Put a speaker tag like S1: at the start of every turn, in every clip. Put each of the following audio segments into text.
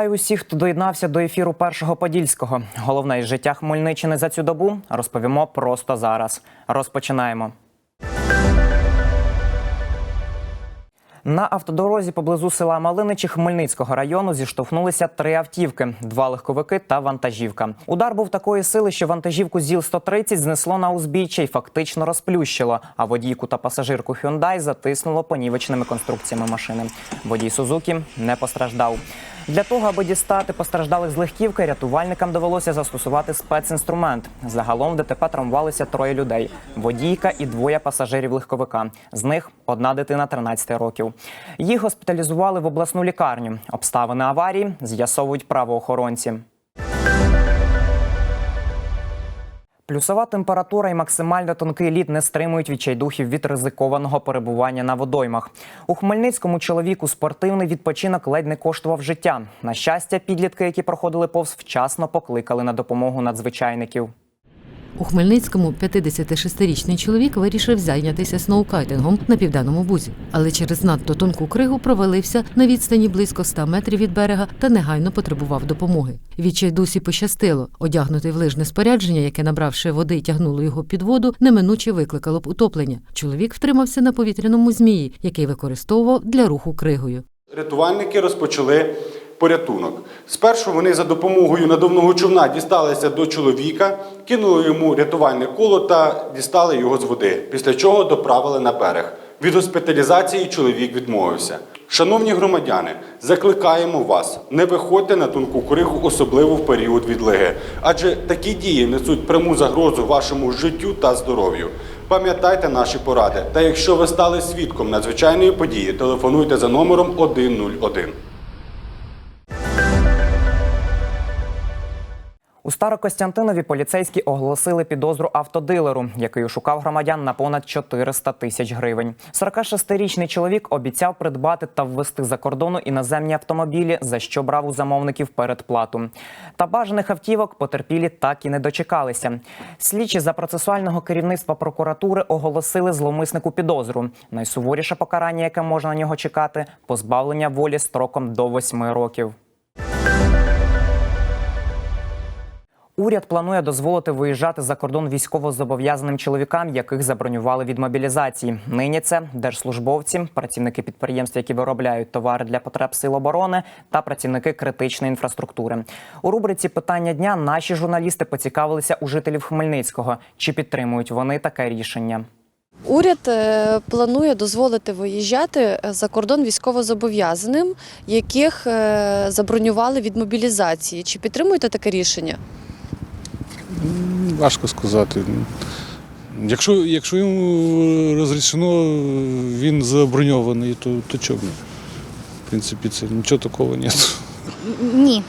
S1: Вітаю усіх, хто доєднався до ефіру першого подільського. Головне із життя Хмельниччини за цю добу розповімо просто зараз. Розпочинаємо. На автодорозі поблизу села Малиничі Хмельницького району зіштовхнулися три автівки: два легковики та вантажівка. Удар був такої сили, що вантажівку ЗІЛ 130 знесло на узбіччя і фактично розплющило. А водійку та пасажирку Hyundai затиснуло понівечними конструкціями машини. Водій Сузукі не постраждав. Для того, аби дістати постраждалих з легківки, рятувальникам довелося застосувати спецінструмент. Загалом в ДТП травмувалися троє людей: водійка і двоє пасажирів легковика. З них одна дитина 13 років. Їх госпіталізували в обласну лікарню. Обставини аварії з'ясовують правоохоронці. Плюсова температура і максимально тонкий лід не стримують відчайдухів від ризикованого перебування на водоймах. У Хмельницькому чоловіку спортивний відпочинок ледь не коштував життя. На щастя, підлітки, які проходили повз, вчасно покликали на допомогу надзвичайників.
S2: У Хмельницькому 56-річний чоловік вирішив зайнятися сноукайтингом на південному бузі, але через надто тонку кригу провалився на відстані близько 100 метрів від берега та негайно потребував допомоги. Відчайдусі пощастило. Одягнутий в лижне спорядження, яке набравши води, тягнуло його під воду, неминуче викликало б утоплення. Чоловік втримався на повітряному змії, який використовував для руху кригою.
S3: Рятувальники розпочали порятунок. Спершу вони за допомогою надувного човна дісталися до чоловіка, кинули йому рятувальне коло та дістали його з води, після чого доправили на берег. Від госпіталізації чоловік відмовився. Шановні громадяни, закликаємо вас, не виходьте на тонку кригу, особливо в період відлиги, адже такі дії несуть пряму загрозу вашому життю та здоров'ю. Пам'ятайте наші поради. Та якщо ви стали свідком надзвичайної події, телефонуйте за номером 101.
S1: У Старокостянтинові поліцейські оголосили підозру автодилеру, який шукав громадян на понад 400 тисяч гривень. 46-річний чоловік обіцяв придбати та ввести за кордону іноземні автомобілі, за що брав у замовників передплату. Та бажаних автівок потерпілі так і не дочекалися. Слідчі за процесуального керівництва прокуратури оголосили зловмиснику підозру. Найсуворіше покарання, яке можна на нього чекати, позбавлення волі строком до 8 років. Уряд планує дозволити виїжджати за кордон військовозобов'язаним чоловікам, яких забронювали від мобілізації. Нині це держслужбовці, працівники підприємств, які виробляють товари для потреб сил оборони, та працівники критичної інфраструктури. У рубриці питання дня наші журналісти поцікавилися у жителів Хмельницького, чи підтримують вони таке рішення.
S4: Уряд е, планує дозволити виїжджати е, за кордон військовозобов'язаним, яких е, забронювали від мобілізації. Чи підтримуєте таке рішення?
S5: Важко сказати. Якщо, якщо йому розрішено, він заброньований, то, то чому? В принципі, це нічого такого немає.
S6: Ні.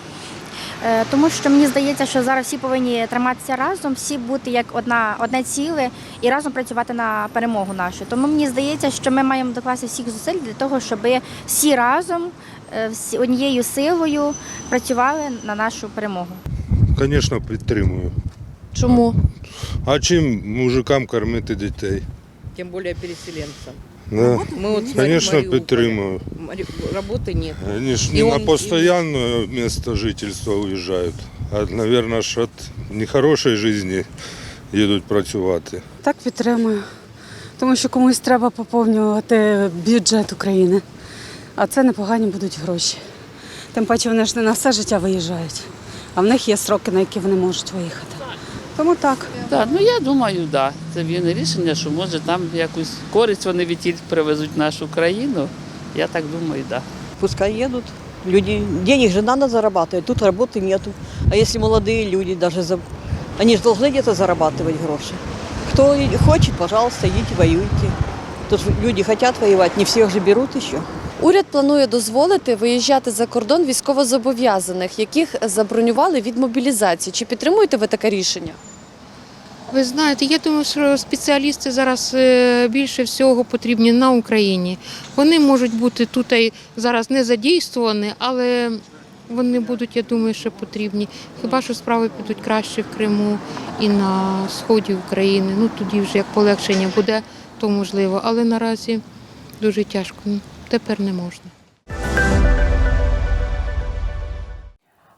S6: Е, Тому що мені здається, що зараз всі повинні триматися разом, всі бути як одна, одне ціле і разом працювати на перемогу нашу. Тому мені здається, що ми маємо докласти всіх зусиль для того, щоб всі разом, е, всі однією силою працювали на нашу перемогу.
S7: Звісно, підтримую.
S4: Чому?
S7: А чим мужикам кормити дітей?
S8: тем более переселенцам.
S7: Да.
S8: Мы вот
S7: Конечно,
S8: Мари-
S7: підтримую.
S8: Мари- Работы нет.
S7: Они ж
S8: И
S7: не
S8: он-
S7: на постоянное место жительства уезжают, а, наверное, ж от нехорошої житті їдуть працювати.
S9: Так підтримую. Тому що комусь треба поповнювати бюджет України. А це непогані будуть гроші. Тим паче вони ж не на все життя виїжджають, а в них є сроки, на які вони можуть виїхати. Тому так.
S10: Так, ну я думаю, да. Це вірне рішення, що може там якусь користь вони відтіль привезуть в нашу країну. Я так думаю, да.
S11: Пускай едут. Люди, денег же надо зарабатывать, тут работы нету. А если молодые люди даже, за- они же должны где-то зарабатывать гроши. Кто и хочет, пожалуйста, идите, воюйте. Тут же люди хотят воевать, не всех же берут еще.
S4: Уряд планує дозволити виїжджати за кордон військовозобов'язаних, яких забронювали від мобілізації. Чи підтримуєте ви таке рішення?
S12: Ви знаєте, я думаю, що спеціалісти зараз е, більше всього потрібні на Україні. Вони можуть бути тут зараз не задійствовані, але вони будуть, я думаю, що потрібні. Хіба що справи підуть краще в Криму і на сході України. Ну тоді вже як полегшення буде, то можливо. Але наразі дуже тяжко. Тепер не можна.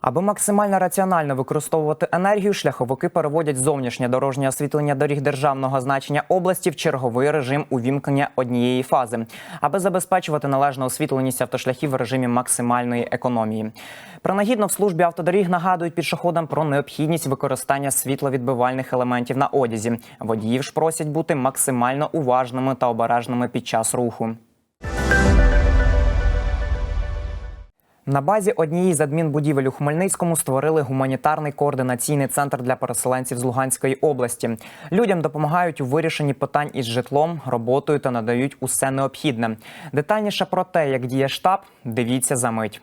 S1: Аби максимально раціонально використовувати енергію, шляховики переводять зовнішнє дорожнє освітлення доріг державного значення області в черговий режим увімкнення однієї фази, аби забезпечувати належну освітленість автошляхів в режимі максимальної економії. Принагідно в службі автодоріг нагадують пішоходам про необхідність використання світловідбивальних елементів на одязі. Водіїв ж просять бути максимально уважними та обережними під час руху. На базі однієї з адмінбудівель у Хмельницькому створили гуманітарний координаційний центр для переселенців з Луганської області. Людям допомагають у вирішенні питань із житлом, роботою та надають усе необхідне. Детальніше про те, як діє штаб, дивіться за мить.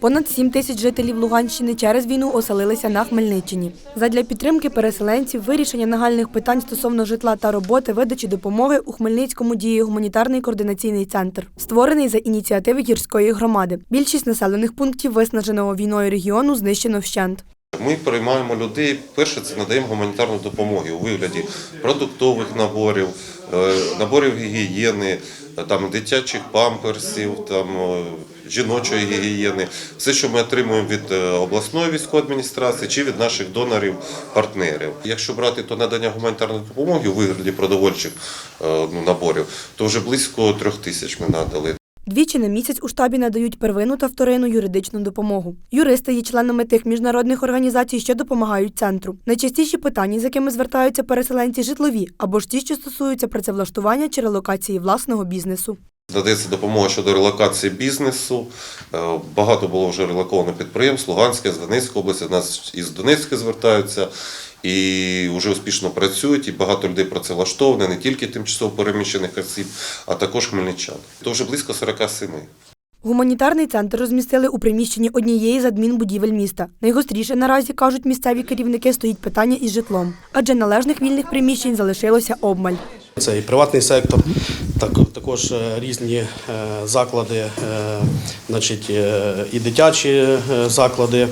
S13: Понад 7 тисяч жителів Луганщини через війну оселилися на Хмельниччині. Задля підтримки переселенців, вирішення нагальних питань стосовно житла та роботи, видачі допомоги у Хмельницькому діє гуманітарний координаційний центр, створений за ініціативи гірської громади. Більшість населених пунктів виснаженого війною регіону знищено вщент.
S14: Ми приймаємо людей. Перше, це надаємо гуманітарну допомогу у вигляді продуктових наборів, е, наборів гігієни, е, там дитячих памперсів, там е, жіночої гігієни, все, що ми отримуємо від е, обласної військової адміністрації чи від наших донорів, партнерів. Якщо брати то надання гуманітарної допомоги у вигляді продовольчих е, ну, наборів, то вже близько трьох тисяч ми надали.
S13: Двічі на місяць у штабі надають первинну та вторинну юридичну допомогу. Юристи є членами тих міжнародних організацій, що допомагають центру. Найчастіші питання, з якими звертаються переселенці, житлові або ж ті, що стосуються працевлаштування чи релокації власного бізнесу.
S14: Надається допомога щодо релокації бізнесу. Е, Багато було вже релоковано підприємств Луганська, з Донецької області, до нас із Донецька звертаються і вже успішно працюють. І багато людей працевлаштовані, не тільки тимчасово переміщених осіб, а також хмельничан. То вже близько 47.
S13: Гуманітарний центр розмістили у приміщенні однієї з адмінбудівель міста. Найгостріше наразі кажуть місцеві керівники стоїть питання із житлом, адже належних вільних приміщень залишилося обмаль.
S15: Це і приватний сектор, так, також е, різні е, заклади, е, значить, і дитячі заклади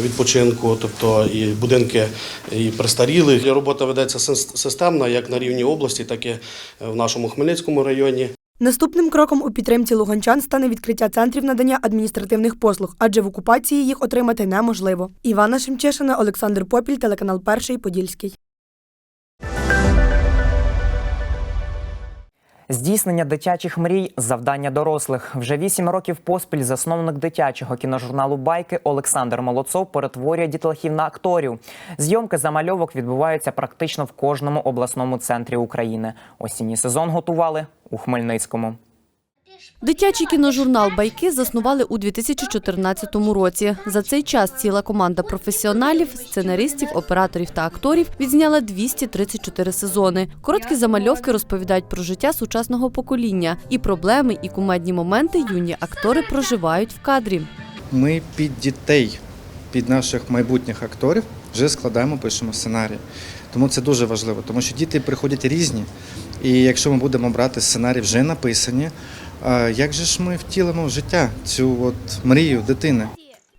S15: відпочинку, тобто і будинки і престарілих. Робота ведеться сис- системно як на рівні області, так і в нашому Хмельницькому районі.
S13: Наступним кроком у підтримці луганчан стане відкриття центрів надання адміністративних послуг, адже в окупації їх отримати неможливо. Івана Шемчешина, Олександр Попіль, телеканал Перший Подільський.
S1: Здійснення дитячих мрій завдання дорослих. Вже вісім років поспіль засновник дитячого кіножурналу Байки Олександр Молоцов перетворює дітлахів на акторів. Зйомки замальовок відбуваються практично в кожному обласному центрі України. Осінній сезон готували у Хмельницькому.
S13: Дитячий кіножурнал Байки заснували у 2014 році. За цей час ціла команда професіоналів, сценаристів, операторів та акторів відзняла 234 сезони. Короткі замальовки розповідають про життя сучасного покоління і проблеми, і кумедні моменти юні актори проживають в кадрі.
S16: Ми під дітей, під наших майбутніх акторів вже складаємо, пишемо сценарій. Тому це дуже важливо, тому що діти приходять різні. І якщо ми будемо брати сценарій вже написані, як же ж ми втілимо в життя цю от мрію дитини?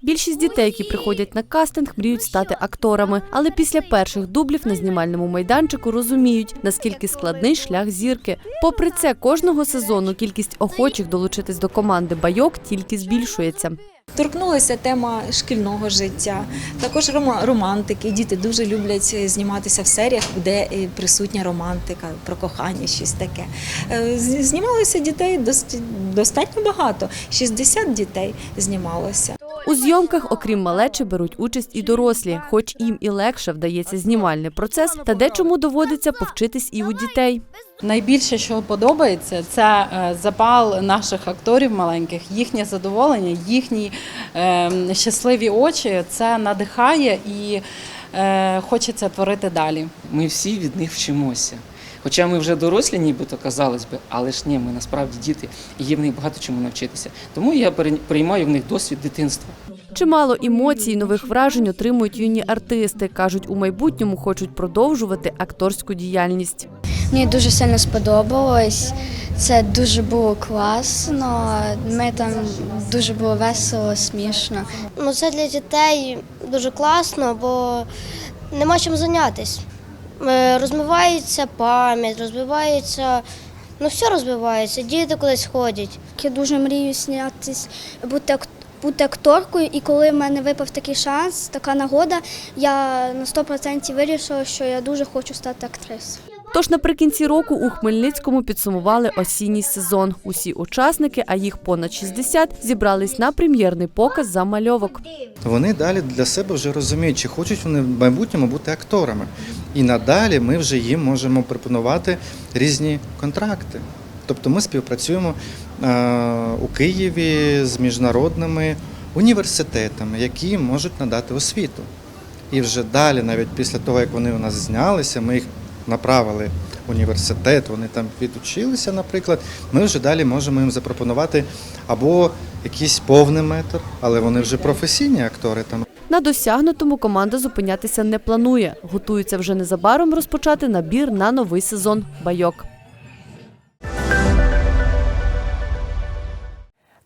S13: Більшість дітей, які приходять на кастинг, мріють стати акторами, але після перших дублів на знімальному майданчику розуміють, наскільки складний шлях зірки. Попри це, кожного сезону кількість охочих долучитись до команди байок тільки збільшується.
S17: Торкнулася тема шкільного життя, також рома- романтики. Діти дуже люблять зніматися в серіях, де е, присутня романтика, про кохання, щось таке. Е, Знімалося дітей достатньо багато. 60 дітей знімалося.
S13: У зйомках, окрім малечі, беруть участь і дорослі, хоч їм і легше вдається знімальний процес, та дечому доводиться повчитись і у дітей.
S18: Найбільше, що подобається, це е, запал наших акторів маленьких, їхнє задоволення, їхні е, щасливі очі. Це надихає і е, хочеться творити далі.
S19: Ми всі від них вчимося. Хоча ми вже дорослі, нібито казалось би, але ж ні, ми насправді діти, і є в них багато чому навчитися. Тому я приймаю в них досвід дитинства.
S13: Чимало емоцій, нових вражень отримують юні артисти. кажуть, у майбутньому хочуть продовжувати акторську діяльність.
S20: Мені дуже сильно сподобалось. Це дуже було класно. Ми там дуже було весело, смішно.
S21: Ну, це для дітей дуже класно, бо нема чим зайнятися. Е, Розмивається пам'ять, розвивається, ну все розвивається, діти кудись ходять.
S20: Я дуже мрію знятись, бути бути акторкою, і коли в мене випав такий шанс, така нагода, я на 100% вирішила, що я дуже хочу стати актрисою.
S13: Тож наприкінці року у Хмельницькому підсумували осінній сезон. Усі учасники, а їх понад 60, зібрались на прем'єрний показ замальовок.
S16: Вони далі для себе вже розуміють, чи хочуть вони в майбутньому бути акторами. І надалі ми вже їм можемо пропонувати різні контракти. Тобто ми співпрацюємо е, у Києві з міжнародними університетами, які можуть надати освіту. І вже далі, навіть після того, як вони у нас знялися, ми їх направили університет, вони там відучилися, наприклад. Ми вже далі можемо їм запропонувати або якийсь повний метр, але вони вже професійні актори там.
S13: На досягнутому команда зупинятися не планує. Готується вже незабаром розпочати набір на новий сезон байок.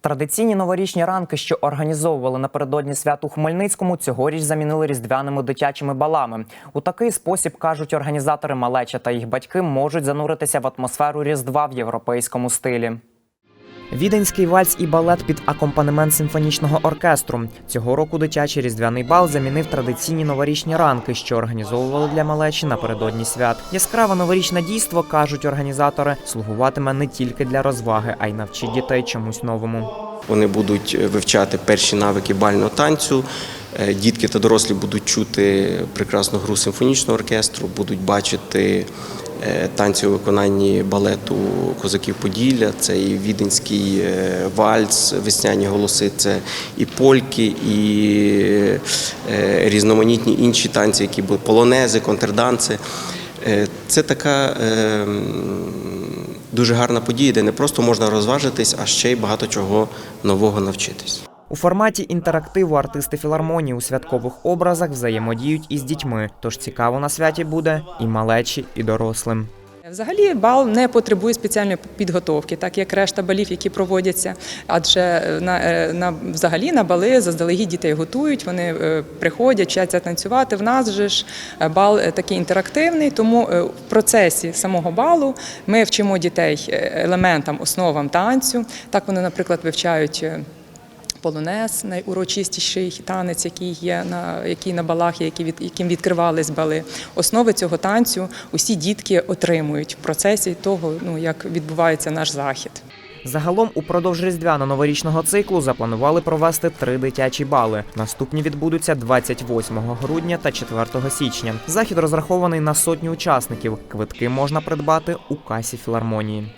S1: Традиційні новорічні ранки, що організовували напередодні свят у Хмельницькому, цьогоріч замінили різдвяними дитячими балами. У такий спосіб кажуть організатори малеча та їх батьки можуть зануритися в атмосферу різдва в європейському стилі. Віденський вальс і балет під акомпанемент симфонічного оркестру. Цього року дитячий різдвяний бал замінив традиційні новорічні ранки, що організовували для малечі напередодні свят. Яскраве новорічне дійство, кажуть організатори, слугуватиме не тільки для розваги, а й навчить дітей чомусь новому.
S22: Вони будуть вивчати перші навики бального танцю. Е, Дітки та дорослі будуть чути прекрасну гру симфонічного оркестру, будуть бачити е, танці у виконанні балету Козаків Поділля, це і віденський е, вальс, весняні голоси, це і польки, і е, різноманітні інші танці, які були полонези, контрданси. Е, Це така е, дуже гарна подія, де не просто можна розважитись, а ще й багато чого нового навчитись.
S1: У форматі інтерактиву артисти філармонії у святкових образах взаємодіють із дітьми. Тож цікаво на святі буде і малечі, і дорослим.
S23: Взагалі бал не потребує спеціальної підготовки, так як решта балів, які проводяться. Адже на, е, на взагалі на бали заздалегідь дітей готують, вони е, приходять, вчаться танцювати. В нас же ж е, бал е, такий інтерактивний, тому е, в процесі самого балу ми вчимо дітей е, елементам, основам танцю. Так вони, наприклад, вивчають. Полонез, найурочистіший танець, який є на який на балах, які від яким відкривались бали. Основи цього танцю усі дітки отримують в процесі того, ну як відбувається наш захід.
S1: Загалом упродовж різдвяно-новорічного циклу запланували провести три дитячі бали. Наступні відбудуться 28 грудня та 4 січня. Захід розрахований на сотню учасників. Квитки можна придбати у касі філармонії.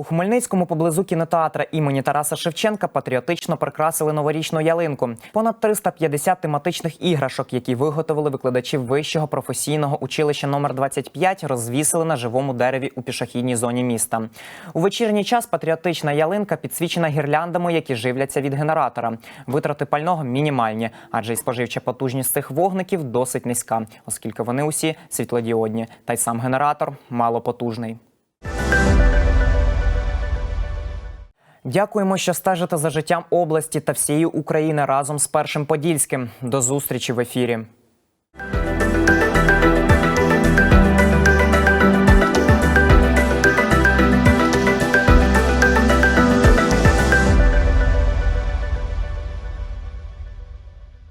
S1: У Хмельницькому поблизу кінотеатра імені Тараса Шевченка патріотично прикрасили новорічну ялинку. Понад 350 тематичних іграшок, які виготовили викладачі вищого професійного училища номер 25 розвісили на живому дереві у пішохідній зоні міста. У вечірній час патріотична ялинка підсвічена гірляндами, які живляться від генератора. Витрати пального мінімальні, адже й споживча потужність цих вогників досить низька, оскільки вони усі світлодіодні, та й сам генератор малопотужний. Дякуємо, що стежите за життям області та всієї України разом з першим подільським. До зустрічі в ефірі.